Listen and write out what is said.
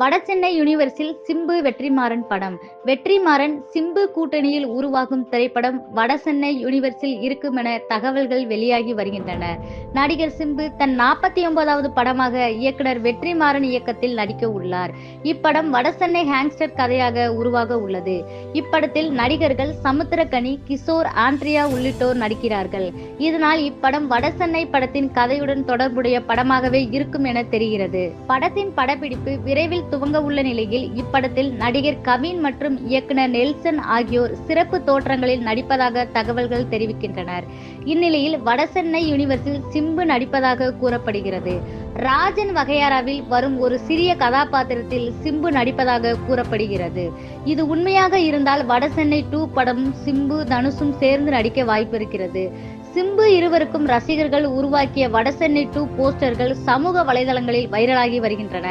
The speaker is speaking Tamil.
வடசென்னை யுனிவர்சில் சிம்பு வெற்றிமாறன் படம். வெற்றிமாறன் சிம்பு கூட்டணியில் உருவாகும் திரைப்படம் வடசென்னை யூனிவர்சில் இருக்கும் என தகவல்கள் வெளியாகி வருகின்றன. நடிகர் சிம்பு தன் நாற்பத்தி ஒன்பதாவது படமாக இயக்குனர் வெற்றிமாறன் இயக்கத்தில் நடிக்க உள்ளார். இப்படம் வடசென்னை ஹேங்ஸ்டர் கதையாக உருவாக உள்ளது. இப்படத்தில் நடிகர்கள் சமுத்திரகனி கிஷோர் ஆண்ட்ரியா உள்ளிட்டோர் நடிக்கிறார்கள். இதனால் இப்படம் வடசென்னை படத்தின் கதையுடன் தொடர்புடைய படமாகவே இருக்கும் என தெரிகிறது. படத்தின் படப்பிடிப்பு விரைவில் துவங்க உள்ள நிலையில் இப்படத்தில் நடிகர் கவின் மற்றும் இயக்குனர் நெல்சன் ஆகியோர் சிறப்பு தோற்றங்களில் நடிப்பதாக தகவல்கள் தெரிவிக்கின்றனர். இந்நிலையில் வடசென்னை யூனிவர்ஸில் சிம்பு நடிப்பதாக கூறப்படுகிறது. ராஜன் வகையாராவில் வரும் ஒரு சிறிய கதாபாத்திரத்தில் சிம்பு நடிப்பதாக கூறப்படுகிறது. இது உண்மையாக இருந்தால் வடசென்னை டூ படமும் சிம்பு தனுஷும் சேர்ந்து நடிக்க வாய்ப்பு இருக்கிறது. சிம்பு இருவருக்கும் ரசிகர்கள் உருவாக்கிய வடசென்னை டூ போஸ்டர்கள் சமூக வலைதளங்களில் வைரலாகி வருகின்றன